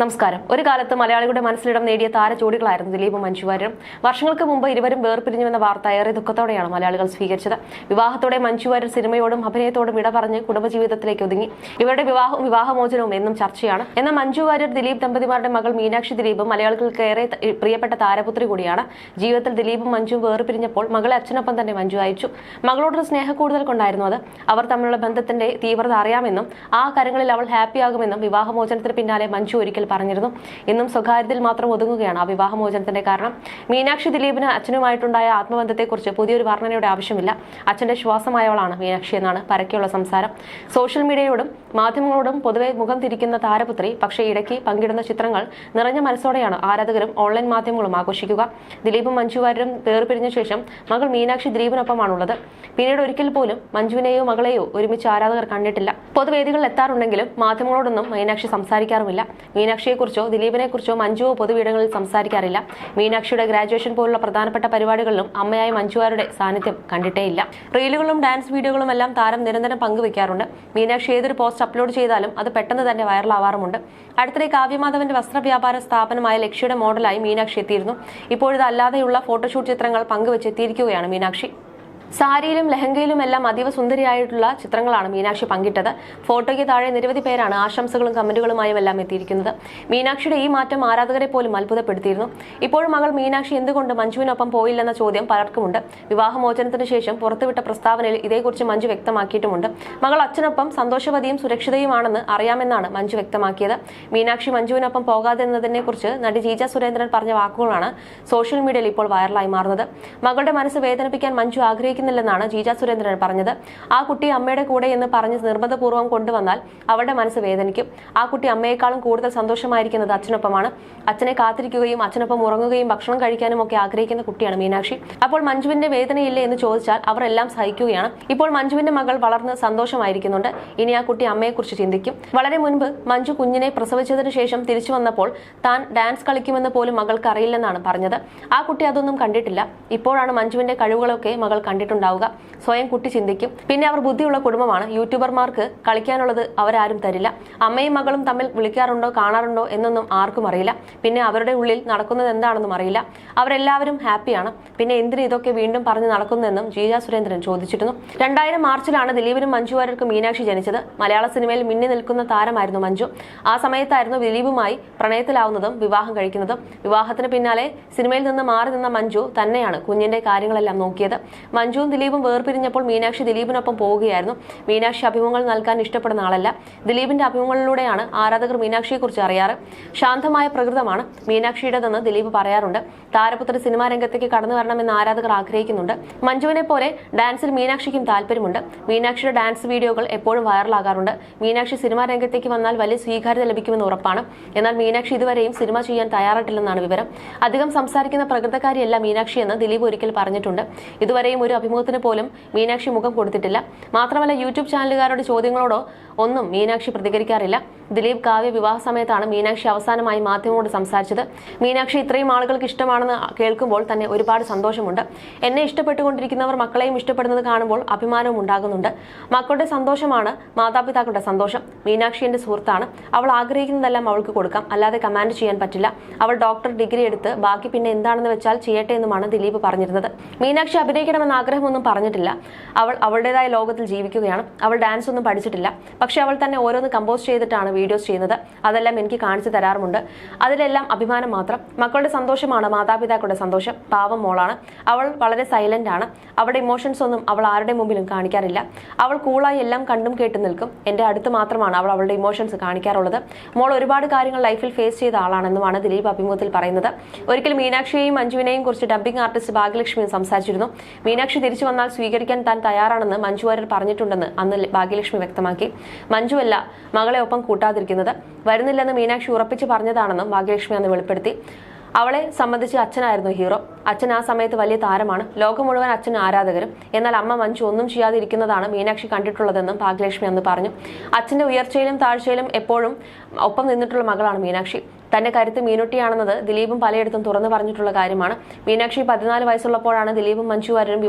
നമസ്കാരം. ഒരു കാലത്ത് മലയാളികളുടെ മനസ്സിലിടം നേടിയ താര താരജോഡികളായിരുന്നു ദിലീപും മഞ്ജുവാര്യരും. വർഷങ്ങൾക്ക് മുമ്പ് ഇരുവരും വേർപിരിഞ്ഞുവെന്ന വാർത്ത ഏറെ ദുഃഖത്തോടെയാണ് മലയാളികൾ സ്വീകരിച്ചത്. വിവാഹത്തോടെ മഞ്ജുവാര്യർ സിനിമയോടും അഭിനയത്തോടും ഇട പറഞ്ഞ് കുടുംബജീവിതത്തിലേക്ക് ഒതുങ്ങി. ഇവരുടെ വിവാഹവും വിവാഹമോചനവും എന്നും ചർച്ചയാണ്. എന്നാൽ മഞ്ജുവാര്യർ ദിലീപ് ദമ്പതിമാരുടെ മകൾ മീനാക്ഷി ദിലീപും മലയാളികൾക്ക് ഏറെ പ്രിയപ്പെട്ട താരപുത്രി കൂടിയാണ്. ജീവിതത്തിൽ ദിലീപും മഞ്ജുവും വേർപിരിഞ്ഞപ്പോൾ മകളെ അച്ഛനൊപ്പം തന്നെ മഞ്ജു അയച്ചു. മകളോടൊരു സ്നേഹ കൂടുതൽ കൊണ്ടായിരുന്നു അത്. അവർ തമ്മിലുള്ള ബന്ധത്തിന്റെ തീവ്രത അറിയാമെന്നും ആ കാര്യങ്ങളിൽ അവൾ ഹാപ്പിയാകുമെന്നും വിവാഹമോചനത്തിന് പിന്നാലെ മഞ്ജു ഒരിക്കൽ പറഞ്ഞിരുന്നു. ഇന്നും സ്വകാര്യതയിൽ മാത്രം ഒതുങ്ങുകയാണ് ആ വിവാഹമോചനത്തിന്റെ കാരണം. മീനാക്ഷി ദിലീപിന് അച്ഛനുമായിട്ടുണ്ടായ ആത്മബന്ധത്തെക്കുറിച്ച് പുതിയൊരു വർണനയുടെ ആവശ്യമില്ല. അച്ഛന്റെ ശ്വാസമായവളാണ് മീനാക്ഷി എന്നാണ് പരക്കെയുള്ള സംസാരം. സോഷ്യൽ മീഡിയയോടും മാധ്യമങ്ങളോടും പൊതുവെ മുഖം തിരിക്കുന്ന താരപുത്രി പക്ഷേ ഇടയ്ക്ക് പങ്കിടുന്ന ചിത്രങ്ങൾ നിറഞ്ഞ മനസ്സോടെയാണ് ആരാധകരും ഓൺലൈൻ മാധ്യമങ്ങളും ആഘോഷിക്കുക. ദിലീപും മഞ്ജു വാര്യരും വേർപിരിഞ്ഞ ശേഷം മകൾ മീനാക്ഷി ദിലീപിനൊപ്പമാണുള്ളത്. പിന്നീട് ഒരിക്കൽ പോലും മഞ്ജുവിനെയോ മകളെയോ ഒരുമിച്ച് ആരാധകർ കണ്ടിട്ടില്ല. പൊതുവേദികളിൽ എത്താറുണ്ടെങ്കിലും മാധ്യമങ്ങളോടൊന്നും മീനാക്ഷി സംസാരിക്കാറുമില്ല. മീനാക്ഷിയെക്കുറിച്ചോ ദിലീപിനെക്കുറിച്ചോ മഞ്ജുവോ പൊതുവിടങ്ങളിൽ സംസാരിക്കാറില്ല. മീനാക്ഷിയുടെ ഗ്രാജുവേഷൻ പോലുള്ള പ്രധാനപ്പെട്ട പരിപാടികളിലും അമ്മയായ മഞ്ജുവാരുടെ സാന്നിധ്യം കണ്ടിട്ടേയില്ല. റീലുകളും ഡാൻസ് വീഡിയോകളും എല്ലാം താരം നിരന്തരം പങ്കുവയ്ക്കാറുണ്ട് മീനാക്ഷി ഏതൊരു പോസ്റ്റ് അപ്ലോഡ് ചെയ്താലും അത് പെട്ടെന്ന് തന്നെ വൈറലാവാറുമുണ്ട്. അടുത്തിടെ കാവ്യമാധവന്റെ വസ്ത്രവ്യാപാര സ്ഥാപനമായ ലക്ഷ്യയുടെ മോഡലായി മീനാക്ഷി എത്തിയിരുന്നു. ഇപ്പോഴിത് അല്ലാതെയുള്ള ഫോട്ടോഷൂട്ട് ചിത്രങ്ങൾ പങ്കുവെച്ചെത്തിയിരിക്കുകയാണ് മീനാക്ഷി. സാരിയിലും ലഹങ്കയിലും എല്ലാം അതീവ സുന്ദരിയായിട്ടുള്ള ചിത്രങ്ങളാണ് മീനാക്ഷി പങ്കിട്ടത്. ഫോട്ടോയ്ക്ക് താഴെ നിരവധി പേരാണ് ആശംസകളും കമന്റുകളുമായും എല്ലാം എത്തിയിരിക്കുന്നത്. മീനാക്ഷിയുടെ ഈ മാറ്റം ആരാധകരെ പോലും അത്ഭുതപ്പെടുത്തിയിരുന്നു. ഇപ്പോഴും മകൾ മീനാക്ഷി എന്തുകൊണ്ട് മഞ്ജുവിനൊപ്പം പോയില്ലെന്ന ചോദ്യം പലർക്കുമുണ്ട്. വിവാഹമോചനത്തിന് ശേഷം പുറത്തുവിട്ട പ്രസ്താവനയിൽ ഇതേക്കുറിച്ച് മഞ്ജു വ്യക്തമാക്കിയിട്ടുമുണ്ട്. മകൾ അച്ഛനൊപ്പം സന്തോഷവതിയും സുരക്ഷിതയുമാണെന്ന് അറിയാമെന്നാണ് മഞ്ജു വ്യക്തമാക്കിയത്. മീനാക്ഷി മഞ്ജുവിനൊപ്പം പോകാതെ കുറിച്ച് നടി ജീജ സുരേന്ദ്രൻ പറഞ്ഞ വാക്കുകളാണ് സോഷ്യൽ മീഡിയയിൽ ഇപ്പോൾ വൈറലായി മാറുന്നത്. മകളുടെ മനസ്സ് വേദനിപ്പിക്കാൻ മഞ്ജു ആഗ്രഹിക്കുന്നില്ലെന്നാണ് ജീജ സുരേന്ദ്രൻ പറഞ്ഞത്. ആ കുട്ടി അമ്മയുടെ കൂടെ എന്ന് പറഞ്ഞ് നിർബന്ധപൂർവം കൊണ്ടുവന്നാൽ അവരുടെ മനസ്സ് വേദനിക്കും. ആ കുട്ടി അമ്മയെക്കാളും കൂടുതൽ സന്തോഷമായിരിക്കുന്നത് അച്ഛനൊപ്പമാണ്. അച്ഛനെ കാത്തിരിക്കുകയും അച്ഛനൊപ്പം ഉറങ്ങുകയും ഭക്ഷണം കഴിക്കാനും ഒക്കെ ആഗ്രഹിക്കുന്ന കുട്ടിയാണ് മീനാക്ഷി. അപ്പോൾ മഞ്ജുവിന്റെ വേദനയില്ലേ എന്ന് ചോദിച്ചാൽ അവരെല്ലാം സഹിക്കുകയാണ്. ഇപ്പോൾ മഞ്ജുവിന്റെ മകൾ വളർന്ന് സന്തോഷമായിരിക്കുന്നുണ്ട്. ഇനി ആ കുട്ടി അമ്മയെക്കുറിച്ച് ചിന്തിക്കും. വളരെ മുൻപ് മഞ്ജു കുഞ്ഞിനെ പ്രസവിച്ചതിന് ശേഷം തിരിച്ചു വന്നപ്പോൾ താൻ ഡാൻസ് കളിക്കുമെന്ന് പോലും മകൾക്ക് അറിയില്ലെന്നാണ് പറഞ്ഞത്. ആ കുട്ടി അതൊന്നും കണ്ടിട്ടില്ല. ഇപ്പോഴാണ് മഞ്ജുവിന്റെ കഴിവുകളൊക്കെ മകൾ കണ്ടിട്ടുണ്ടാവുക സ്വയം കുട്ടി ചിന്തിക്കും. പിന്നെ അവർ ബുദ്ധിയുള്ള കുടുംബമാണ്. യൂട്യൂബർമാർക്ക് കളിക്കാനുള്ളത് അവരാരും തരില്ല. അമ്മയും മകളും തമ്മിൽ വിളിക്കാറുണ്ടോ കാണാറുണ്ടോ എന്നൊന്നും ആർക്കും അറിയില്ല. പിന്നെ അവരുടെ ഉള്ളിൽ നടക്കുന്നത് എന്താണെന്നും അറിയില്ല. അവരെല്ലാവരും ഹാപ്പിയാണ്. പിന്നെ എന്തിനു ഇതൊക്കെ വീണ്ടും പറഞ്ഞ് നടക്കുന്നതെന്നും ജീജ സുരേന്ദ്രൻ ചോദിച്ചിരുന്നു. രണ്ടായിരം മാർച്ചിലാണ് ദിലീപിനും മഞ്ജു വാര്യർക്കും മീനാക്ഷി ജനിച്ചത്. മലയാള സിനിമയിൽ മിന്നി നിൽക്കുന്ന താരമായിരുന്നു മഞ്ജു. ആ സമയത്തായിരുന്നു ദിലീപുമായി പ്രണയത്തിലാവുന്നതും വിവാഹം കഴിക്കുന്നതും. വിവാഹത്തിന് പിന്നാലെ സിനിമയിൽ നിന്ന് മാറി നിന്ന മഞ്ജു തന്നെയാണ് കുഞ്ഞിന്റെ കാര്യങ്ങളെല്ലാം നോക്കിയത്. മഞ്ജുവും ദിലീപും വേർപിരിഞ്ഞപ്പോൾ മീനാക്ഷി ദിലീപിനൊപ്പം പോവുകയായിരുന്നു. മീനാക്ഷി അഭിമുഖങ്ങൾ നൽകാൻ ഇഷ്ടപ്പെടുന്ന ആളല്ല. ദിലീപിന്റെ അഭിമുഖങ്ങളിലൂടെയാണ് ആരാധകർ മീനാക്ഷിയെക്കുറിച്ച് അറിയാറ്. ശാന്തമായ പ്രകൃതമാണ് മീനാക്ഷിയുടേതെന്ന് ദിലീപ് പറയാറുണ്ട്. താരപുത്ര സിനിമാ രംഗത്തേക്ക് കടന്നു വരണമെന്ന് ആരാധകർ ആഗ്രഹിക്കുന്നുണ്ട്. മഞ്ജുവിനെ പോലെ ഡാൻസിൽ മീനാക്ഷിക്കും താല്പര്യമുണ്ട്. മീനാക്ഷിയുടെ ഡാൻസ് വീഡിയോകൾ എപ്പോഴും വൈറലാകാറുണ്ട്. മീനാക്ഷി സിനിമാ രംഗത്തേക്ക് വന്നാൽ വലിയ സ്വീകാര്യത ലഭിക്കുമെന്ന് ഉറപ്പാണ്. എന്നാൽ മീനാക്ഷി ഇതുവരെയും സിനിമ ചെയ്യാൻ തയ്യാറായിട്ടില്ലെന്നാണ് വിവരം. അധികം സംസാരിക്കുന്ന പ്രകൃതക്കാരിയല്ല മീനാക്ഷി എന്ന് ദിലീപ് ഒരിക്കൽ പറഞ്ഞിട്ടുണ്ട്. ഇതുവരെയും ഒരു അഭിമുഖത്തിന് പോലും മീനാക്ഷി മുഖം കൊടുത്തിട്ടില്ല. മാത്രമല്ല യൂട്യൂബ് ചാനലുകാരുടെ ചോദ്യങ്ങളോടോ ഒന്നും മീനാക്ഷി പ്രതികരിക്കാറില്ല. ദിലീപ് കാവ്യ വിവാഹ സമയത്താണ് മീനാക്ഷി അവസാനമായി മാധ്യമങ്ങളോട് സംസാരിച്ചത്. മീനാക്ഷി ഇത്രയും ആളുകൾക്ക് ഇഷ്ടമാണെന്ന് കേൾക്കുമ്പോൾ തന്നെ ഒരുപാട് സന്തോഷമുണ്ട്. എന്നെ ഇഷ്ടപ്പെട്ടുകൊണ്ടിരിക്കുന്നവർ മക്കളെയും ഇഷ്ടപ്പെടുന്നത് കാണുമ്പോൾ അഭിമാനവും ഉണ്ടാകുന്നുണ്ട്. മക്കളുടെ സന്തോഷമാണ് മാതാപിതാക്കളുടെ സന്തോഷം. മീനാക്ഷി എന്റെ സുഹൃത്താണ്. അവൾ ആഗ്രഹിക്കുന്നതെല്ലാം അവൾക്ക് കൊടുക്കാം. അല്ലാതെ കമാൻഡ് ചെയ്യാൻ പറ്റില്ല. അവൾ ഡോക്ടർ ഡിഗ്രി എടുത്ത് ബാക്കി പിന്നെ എന്താണെന്ന് വെച്ചാൽ ചെയ്യട്ടെ എന്നുമാണ് ദിലീപ് പറഞ്ഞിരുന്നത്. മീനാക്ഷി അഭിനയിക്കണമെന്ന ആഗ്രഹമൊന്നും പറഞ്ഞിട്ടില്ല. അവൾ അവളുടേതായ ലോകത്തിൽ ജീവിക്കുകയാണ്. അവൾ ഡാൻസ് ഒന്നും പഠിച്ചിട്ടില്ല. പക്ഷെ അവൾ തന്നെ ഓരോന്ന് കമ്പോസ് ചെയ്തിട്ടാണ് വീഡിയോസ് ചെയ്യുന്നത്. അതെല്ലാം എനിക്ക് കാണിച്ചു തരാറുമുണ്ട്. അതിലെല്ലാം അഭിമാനം മാത്രം. മക്കളുടെ സന്തോഷമാണ് മാതാപിതാക്കളുടെ സന്തോഷം. പാവം മോളാണ്. അവൾ വളരെ സൈലന്റ് ആണ്. അവളുടെ ഇമോഷൻസ് ഒന്നും അവൾ ആരുടെ മുമ്പിലും കാണിക്കാറില്ല. അവൾ കൂളായി എല്ലാം കണ്ടും കേട്ടും നിൽക്കും. എന്റെ അടുത്ത് മാത്രമാണ് അവൾ അവളുടെ ഇമോഷൻസ് കാണിക്കാറുള്ളത്. മോൾ ഒരുപാട് കാര്യങ്ങൾ ലൈഫിൽ ഫേസ് ചെയ്ത ആളാണെന്നുമാണ് ദിലീപ് അഭിമുഖത്തിൽ പറയുന്നത്. ഒരിക്കൽ മീനാക്ഷിയെയും മഞ്ജുവിനെയും കുറിച്ച് ഡബിംഗ് ആർട്ടിസ്റ്റ് ഭാഗ്യലക്ഷ്മിയും സംസാരിച്ചിരുന്നു. മീനാക്ഷി തിരിച്ചു വന്നാൽ സ്വീകരിക്കാൻ താൻ തയ്യാറാണെന്ന് മഞ്ജു വാര്യർ പറഞ്ഞിട്ടുണ്ടെന്ന് അന്ന് ഭാഗ്യലക്ഷ്മി വ്യക്തമാക്കി. മഞ്ജുവല്ല മകളെ ഒപ്പം കൂട്ടാതിരിക്കുന്നത്. വരുന്നില്ലെന്ന് മീനാക്ഷി ഉറപ്പിച്ച് പറഞ്ഞതാണെന്നും ഭാഗ്യലക്ഷ്മി അന്ന് വെളിപ്പെടുത്തി. അവളെ സംബന്ധിച്ച് അച്ഛനായിരുന്നു ഹീറോ. അച്ഛൻ ആ സമയത്ത് വലിയ താരമാണ്. ലോകം മുഴുവൻ അച്ഛൻ ആരാധകരും. എന്നാൽ അമ്മ മഞ്ജു ഒന്നും ചെയ്യാതിരിക്കുന്നതാണ് മീനാക്ഷി കണ്ടിട്ടുള്ളതെന്നും ഭാഗ്യലക്ഷ്മി അന്ന് പറഞ്ഞു. അച്ഛന്റെ ഉയർച്ചയിലും താഴ്ചയിലും എപ്പോഴും ഒപ്പം നിന്നിട്ടുള്ള മകളാണ് മീനാക്ഷി. തന്റെ കരുത്ത് മീനുട്ടിയാണെന്നത് ദിലീപും പലയിടത്തും തുറന്നു പറഞ്ഞിട്ടുള്ള കാര്യമാണ്. മീനാക്ഷി പതിനാല് വയസ്സുള്ളപ്പോഴാണ് ദിലീപും മഞ്ജു വാര്യരും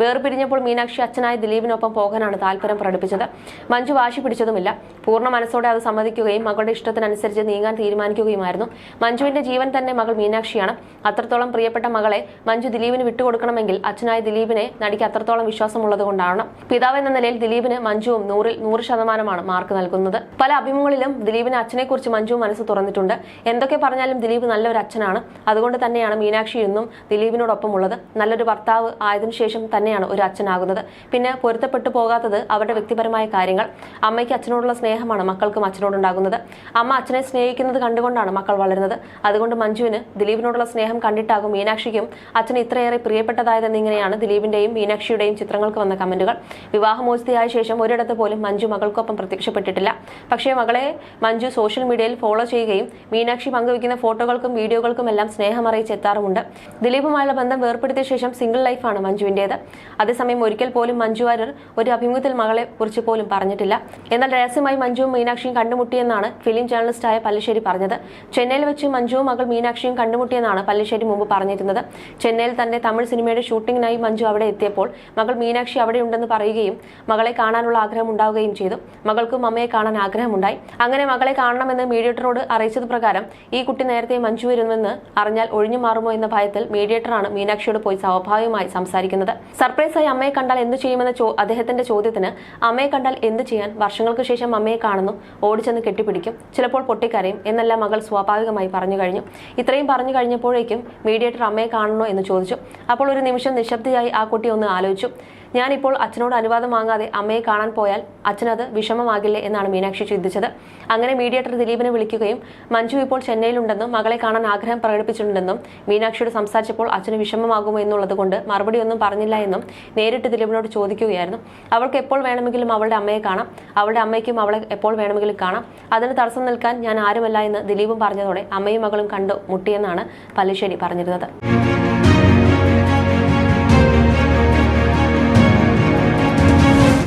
വേറെ വേർപിരിഞ്ഞപ്പോൾ മീനാക്ഷി അച്ഛനായി ദിലീപിനൊപ്പം പോകാനാണ് താല്പര്യം പ്രകടിപ്പിച്ചത്. മഞ്ജു വാശി പിടിച്ചതുമില്ല. പൂർണ മനസ്സോടെ അത് സമ്മതിക്കുകയും മകളുടെ ഇഷ്ടത്തിനനുസരിച്ച് നീങ്ങാൻ തീരുമാനിക്കുകയുമായിരുന്നു. മഞ്ജുവിന്റെ ജീവൻ തന്നെ മകൾ മീനാക്ഷിയാണ്. അത്രത്തോളം പ്രിയപ്പെട്ട മകളെ മഞ്ജു ദിലീപിന് വിട്ടുകൊടുക്കണമെങ്കിൽ അച്ഛനായ ദിലീപിനെ നടിക്ക് അത്രത്തോളം വിശ്വാസമുള്ളതുകൊണ്ടാണ് പിതാവ് എന്ന നിലയിൽ ദിലീപിന് മഞ്ജുവും നൂറിൽ നൂറ് ശതമാനമാണ് മാർക്ക് നൽകുന്നത്. പല അഭിമുഖങ്ങളിലും ദിലീപിന് അച്ഛനെക്കുറിച്ച് മഞ്ജു മനസ്സ് തുറന്നിട്ടുണ്ട്. എന്തൊക്കെ പറഞ്ഞാലും ദിലീപ് നല്ലൊരു അച്ഛനാണ്. അതുകൊണ്ട് തന്നെയാണ് മീനാക്ഷി ഇന്നും ദിലീപിനോടൊപ്പം ഉള്ളത് നല്ലൊരു ഭർത്താവ് ആയതിനു ശേഷം തന്നെയാണ് ഒരു അച്ഛനാകുന്നത്. പിന്നെ പൊരുത്തപ്പെട്ടു പോകാത്തത് അവരുടെ വ്യക്തിപരമായ കാര്യങ്ങൾ. അമ്മയ്ക്ക് അച്ഛനോടുള്ള സ്നേഹമാണ് മക്കൾക്കും അച്ഛനോടുണ്ടാകുന്നത്. അമ്മ അച്ഛനെ സ്നേഹിക്കുന്നത് കണ്ടുകൊണ്ടാണ് മക്കൾ വളരുന്നത്. അതുകൊണ്ട് മഞ്ജുവിന് ദിലീപിനോടുള്ള സ്നേഹം കണ്ടിട്ടാകും മീനാക്ഷിക്കും അച്ഛന് ഇത്രയേറെ പ്രിയപ്പെട്ടതായതെന്നിങ്ങനെയാണ് ദിലീപിന്റെയും മീനാക്ഷിയുടെയും ചിത്രങ്ങൾക്ക് വന്ന കമന്റുകൾ. വിവാഹമോചിതയായ ശേഷം ഒരിടത്ത് പോലും മഞ്ജു മകൾക്കൊപ്പം പ്രത്യക്ഷപ്പെട്ടിട്ടില്ല. പക്ഷേ മകളെ മഞ്ജു സോഷ്യൽ മീഡിയയിൽ ഫോളോ ചെയ്യുകയും മീനാക്ഷി പങ്കുവയ്ക്കുന്ന ഫോട്ടോകൾക്കും വീഡിയോകൾക്കും എല്ലാം സ്നേഹം അറിയിച്ചെത്താറുമുണ്ട് ദിലീപുമായുള്ള ബന്ധം വേർപ്പെടുത്തിയ ശേഷം സിംഗിൾ ലൈഫാണ് മഞ്ജുവിന്റേത്. അതേസമയം ഒരിക്കൽ പോലും മഞ്ജു വാര്യർ ഒരു അഭിമുഖത്തിൽ മകളെ കുറിച്ച് പോലും പറഞ്ഞിട്ടില്ല. എന്നാൽ രഹസ്യമായി മഞ്ജുവും മീനാക്ഷിയും കണ്ടുമുട്ടിയെന്നാണ് ഫിലിം ജേർണലിസ്റ്റായ പല്ലിശ്ശേരി പറഞ്ഞത്. ചെന്നൈയിൽ വെച്ച് മഞ്ജുവും മകൾ മീനാക്ഷിയും കണ്ടുമുട്ടിയെന്നാണ് പല്ലിശ്ശേരി മുമ്പ് പറഞ്ഞിരുന്നത്. ചെന്നൈയിൽ തന്നെ തമിഴ് സിനിമയുടെ ഷൂട്ടിങ്ങിനായി മഞ്ജു അവിടെ എത്തിയപ്പോൾ മകൾ മീനാക്ഷി അവിടെ ഉണ്ടെന്ന് പറയുകയും മകളെ കാണാനുള്ള ആഗ്രഹം ഉണ്ടാവുകയും ചെയ്തു. മകൾക്കും അമ്മയെ കാണാൻ ആഗ്രഹമുണ്ടായി. അങ്ങനെ മകളെ കാണണമെന്ന് മീഡിയേറ്ററോട് അറിയിച്ചത് പ്രകാരം ഈ കുട്ടി നേരത്തെ മഞ്ജു വരുമെന്ന് അറിഞ്ഞാൽ ഒഴിഞ്ഞു മാറുമോ എന്ന ഭയത്തിൽ മീഡിയേറ്ററാണ് മീനാക്ഷിയോട് പോയി സ്വാഭാവികമായി സംസാരിക്കുന്നത്. സർപ്രൈസായി അമ്മയെ കണ്ടാൽ എന്ത് ചെയ്യുമെന്ന അദ്ദേഹത്തിന്റെ ചോദ്യത്തിന് അമ്മയെ കണ്ടാൽ എന്ത് ചെയ്യാൻ വർഷങ്ങൾക്ക് ശേഷം അമ്മയെ കാണുന്നു ഓടിച്ചെന്ന് കെട്ടിപ്പിടിക്കും ചിലപ്പോൾ പൊട്ടിക്കരയും എന്നെല്ലാം മകൾ സ്വാഭാവികമായി പറഞ്ഞു കഴിഞ്ഞു. ഇത്രയും പറഞ്ഞു കഴിഞ്ഞപ്പോഴേക്കും മീഡിയേറ്റർ അമ്മയെ കാണണോ എന്ന് ചോദിച്ചു. അപ്പോൾ ഒരു നിമിഷം നിശബ്ദയായി ആ കുട്ടി ഒന്ന് ആലോചിച്ചു. ഞാനിപ്പോൾ അച്ഛനോട് അനുവാദം വാങ്ങാതെ അമ്മയെ കാണാൻ പോയാൽ അച്ഛനത് വിഷമമാകില്ലേ എന്നാണ് മീനാക്ഷി ചിന്തിച്ചത്. അങ്ങനെ മീഡിയേറ്റർ ദിലീപിനെ വിളിക്കുകയും മഞ്ജു ഇപ്പോൾ ചെന്നൈയിലുണ്ടെന്നും മകളെ കാണാൻ ആഗ്രഹം പ്രകടിപ്പിച്ചിട്ടുണ്ടെന്നും മീനാക്ഷിയോട് സംസാരിച്ചപ്പോൾ അച്ഛന് വിഷമമാകുമോ എന്നുള്ളതുകൊണ്ട് മറുപടിയൊന്നും പറഞ്ഞില്ല എന്നും നേരിട്ട് ദിലീപിനോട് ചോദിക്കുകയായിരുന്നു. അവൾക്ക് എപ്പോൾ വേണമെങ്കിലും അവളുടെ അമ്മയെ കാണാം. അവളുടെ അമ്മയ്ക്കും അവളെ എപ്പോൾ വേണമെങ്കിലും കാണാം. അതിന് തടസ്സം നിൽക്കാൻ ഞാൻ ആരുമല്ല എന്ന് ദിലീപും പറഞ്ഞതോടെ അമ്മയും മകളും കണ്ടു മുട്ടിയെന്നാണ് പല്ലിശ്ശേരി പറഞ്ഞിരുന്നത്.